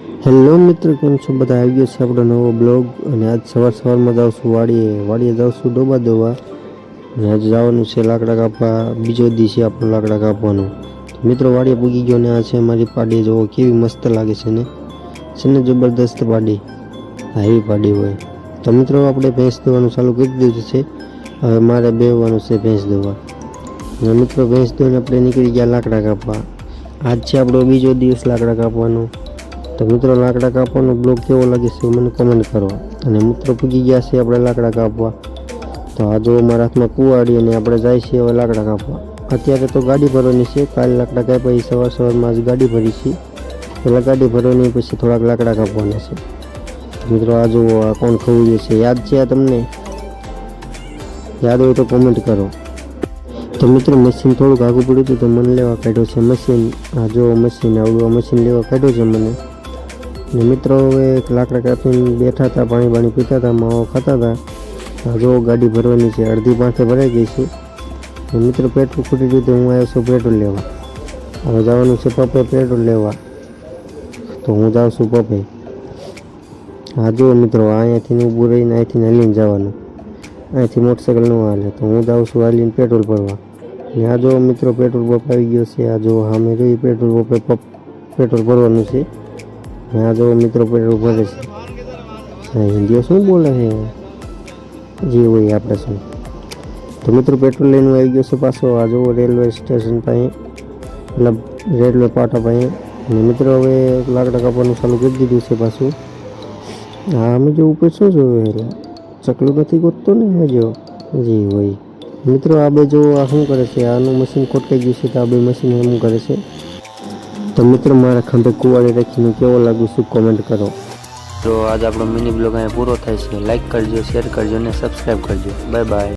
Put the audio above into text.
Hello મિત્રો, કેમ છો બધા? આવી ગયો છે આપણો નવો બ્લોગ અને આજ સવાર સવારમાં જાઉં વાડીએ. વાડીએ જાઉં છું ડોબા દોવા અને આજે જવાનું છે લાકડા કાપવા. બીજો દિવસે આપણો લાકડા કાપવાનું. મિત્રો, વાડીએ પૂગી ગયો ને આ છે મારી પાડી. જોવો કેવી મસ્ત લાગે છે ને? છે ને જબરદસ્ત પાડી. હાઈવી પાડી હોય. તો મિત્રો, આપણે ભેંસ દોવાનું ચાલુ કરી દીધું છે. હવે મારે બેહવાનું છે ભેંસ દોવા. અને મિત્રો, ભેંસ દોઈને આપણે નીકળી ગયા લાકડા કાપવા. આજ છે આપણો બીજો દિવસ લાકડા કાપવાનો. તો મિત્રો લાકડા કાપવાનો બ્લોગ કેવો લાગે છે મને કમેન્ટ કરો. અને મિત્રો પૂગી ગયા છે આપણે લાકડા કાપવા. તો આ જો મારા હાથમાં કુવાડી અને આપણે જાય છીએ હવે લાકડા કાપવા. અત્યારે તો ગાડી ભરવાની છે, કાલે લાકડા કાપ્યા સવાર સવારમાં જ ગાડી ભરી છે. પહેલાં ગાડી ભરવાની પછી થોડાક લાકડા કાપવાના છે. મિત્રો આ જુઓ, આ કોણ ખવું છે? યાદ છે આ તમને? યાદ હોય તો કોમેન્ટ કરો. તો મિત્રો મશીન થોડુંક આગું પડ્યું હતું તો મને લેવા કાઢ્યો છે મશીન આ જો મશીન આવડું આ મશીન લેવા કાઢ્યો છે મને. ને મિત્રો હવે એક લાકડા કાપીને બેઠા હતા, પાણી પાણી પીતા હતા, માવો ખાતા હતા. હજુ ગાડી ભરવાની છે, અડધી પાસે ભરાઈ ગઈ છે. ને મિત્રો પેટ્રોલ ખૂટી ગયું તો હું આવ્યો છું પેટ્રોલ લેવા. હવે જવાનું છે પપ્પે પેટ્રોલ લેવા. તો હું જાઉં છું પપ્પે. હા જુઓ મિત્રો અહીંયાથી ઊભું રહીને અહીંથી હાલીને જવાનું. અહીંથી મોટરસાઇકલ ન હાલે. તો હું જાઉં છું હાલીને પેટ્રોલ ભરવા. ને આ જો મિત્રો, પેટ્રોલ પંપ આવી ગયો છે. આ જો સામે જોઈ પેટ્રોલ પંપ, પેટ્રોલ ભરવાનું છે. આ જો મિત્રો પેટ્રોલ ભરે છે. હા, હિન્દીઓ શું બોલે છે? જે હોય આપણે શું? તો મિત્રો પેટ્રોલ લઈને આવી ગયો છે પાછો. આ જો રેલવે સ્ટેશન પાસે મતલબ રેલવે પાટા પાસે. અને મિત્રો હવે લાકડા કાપવાનું ચાલુ કરી દીધું છે પાછું. હા અમે જો ઉપર શું જોયું એટલે? ચકલું નથી ગોતતો ને જો? જી હોય. મિત્રો આ બે જો આ શું કરે છે? આનું મશીન ખોટકાઈ ગયું છે તો આ બે મશીન શું કરે છે. તો મિત્રો, મારા ખંભે કુવાડી રાખીને કેવો લાગુ શું કોમેન્ટ કરો? તો આજ આપણો મિની બ્લોગ અહીંયા પૂરો થાય છે. લાઈક કરજો શેર કરજો અને સબસ્ક્રાઈબ કરજો. Bye bye